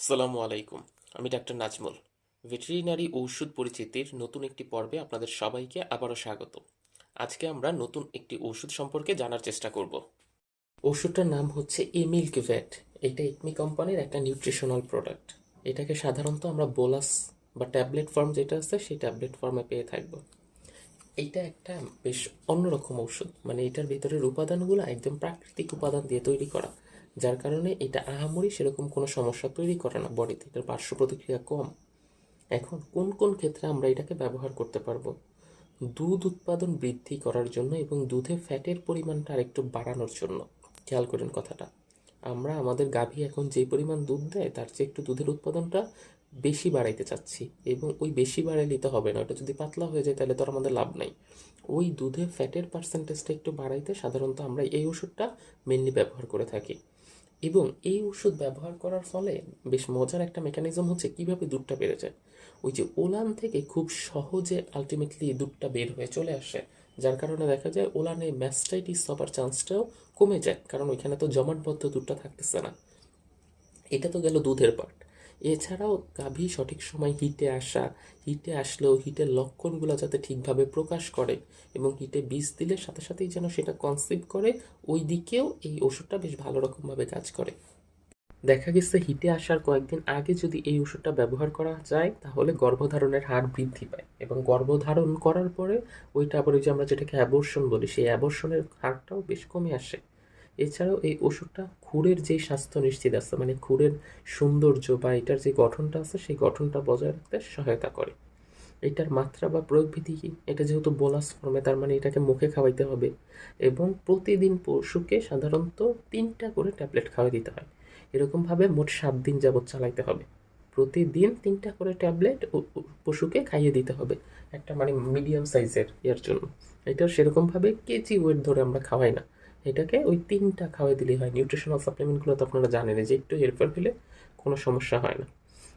আসসালামু আলাইকুম, আমি ডাক্তার নাজমুল। ভেটেরিনারি ঔষধ পরিচিতির নতুন একটি পর্বে আপনাদের সবাইকে আবারও স্বাগত। আজকে আমরা নতুন একটি ওষুধ সম্পর্কে জানার চেষ্টা করব। ওষুধটার নাম হচ্ছে এমিল্ক ভ্যাট এটা একমি কোম্পানির একটা নিউট্রিশনাল প্রোডাক্ট। এটাকে সাধারণত আমরা বোলাস বা ট্যাবলেট ফর্ম যেটা আছে, সেই ট্যাবলেট ফর্মে পেয়ে থাকব। এইটা একটা বেশ অন্যরকম ওষুধ মানে এটার ভিতরের উপাদানগুলো একদম প্রাকৃতিক উপাদান দিয়ে তৈরি করা। যার কারণে এটা আহামরি সেরকম কোনো সমস্যা তৈরি করে না বডিতে। এটার পার্শ্ব প্রতিক্রিয়া কম। এখন কোন কোন ক্ষেত্রে আমরা এটাকে ব্যবহার করতে পারব? দুধ উৎপাদন বৃদ্ধি করার জন্য এবং দুধে ফ্যাটের পরিমাণটা আরেকটু বাড়ানোর জন্য। খেয়াল করেন কথাটা। আমরা আমাদের গাভী এখন যে পরিমাণ দুধ দেয়, তার চেয়ে একটু দুধের উৎপাদনটা বেশি বাড়াইতে চাচ্ছি এবং ওই বেশি বাড়াইলে তো হবে না। ওটা যদি পাতলা হয়ে যায়, তাহলে তো আর আমাদের লাভ নাই। ওই দুধে ফ্যাটের পার্সেন্টেজটা একটু বাড়াইতে সাধারণত আমরা এই ওষুধটা মেনলি ব্যবহার করে থাকি। এবং এই ওষুধ ব্যবহার করার ফলে বেশ মজার একটা মেকানিজম হচ্ছে কীভাবে দুধটা বেড়ে যায়। ওই যে ওলান থেকে খুব সহজে আলটিমেটলি দুধটা বের হয়ে চলে আসে, যার কারণে দেখা যায় ওলানে ম্যাস্টাইটিস হবার চান্সটাও কমে যায়, কারণ ওইখানে তো জমাটবদ্ধ দুধটা থাকতেছে না। এটা তো গেল দুধের পার্ট। এছাড়াও গাভী সঠিক সময় হিটে আসা, হিটে আসলেও হিটের লক্ষণগুলো যাতে ঠিকভাবে প্রকাশ করে এবং হিটে বীজ দিলে সাথে সাথেই যেন সেটা কনসিভ করে, ওই দিকেও এই ওষুধটা বেশ ভালো রকমভাবে কাজ করে। দেখা গেছে হিটে আসার কয়েকদিন আগে যদি এই ওষুধটা ব্যবহার করা যায়, তাহলে গর্ভধারণের হার বৃদ্ধি পায় এবং গর্ভধারণ করার পরে ওইটা আবার ওই যে আমরা যেটাকে অ্যাবর্ষণ বলি, সেই অ্যাবর্ষণের হারটাও বেশ কমে আসে। এছাড়াও এই ওষুধটা খুরের যে স্বাস্থ্য নিশ্চিত আছে মানে খুরের সৌন্দর্য বা এটার যে গঠনটা আছে, সেই গঠনটা বজায় রাখতে সহায়তা করে। এটার মাত্রা বা প্রয়োগবিধি কি? এটা যেহেতু বোলাস ফর্মে তার মানে এটাকে মুখে খাওয়াইতে হবে এবং প্রতিদিন পশুকে সাধারণত তিনটা করে ট্যাবলেট খাওয়াই দিতে হয়। এরকমভাবে মোট সাত দিন যাবৎ চালাইতে হবে। প্রতিদিন তিনটা করে ট্যাবলেট পশুকে খাইয়ে দিতে হবে। একটা মানে মিডিয়াম সাইজের ইয়ার জন্য। এটা সেরকমভাবে কেজি ওয়েট ধরে আমরা খাওয়াই না। এটাকে ওই তিনটা খাওয়াই দিলেই হয়। নিউট্রিশনাল সাপ্লিমেন্টগুলো তো আপনারা জানেন যে একটু হেরফের হলে কোনো সমস্যা হয় না।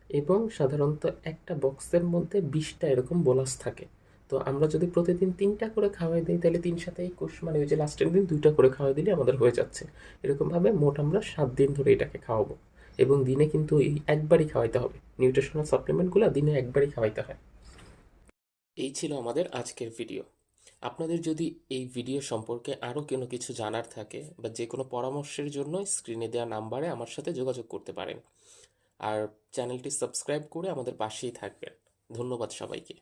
এবং সাধারণত একটা বক্সের মধ্যে বিশটা এরকম বোলাস থাকে। তো আমরা যদি প্রতিদিন তিনটা করে খাওয়াই দিই, তাহলে তিন সাথে একুশ মানে ওই যে লাস্টের দিন দুইটা করে খাওয়াই দিলে আমাদের হয়ে যাচ্ছে। এরকমভাবে মোট আমরা সাত দিন ধরে এটাকে খাওয়াবো। এবং দিনে কিন্তু এই একবারই খাওয়াইতে হবে। নিউট্রিশনাল সাপ্লিমেন্টগুলো দিনে একবারই খাওয়াইতে হয়। এই ছিল আমাদের আজকের ভিডিও আপনাদের যদি এই ভিডিও সম্পর্কে আরও কোনো কিছু জানার থাকে বা যে কোনো পরামর্শের জন্য স্ক্রিনে দেওয়া নাম্বারে আমার সাথে যোগাযোগ করতে পারেন। আর চ্যানেলটি সাবস্ক্রাইব করে আমাদের পাশেই থাকবেন। ধন্যবাদ সবাইকে।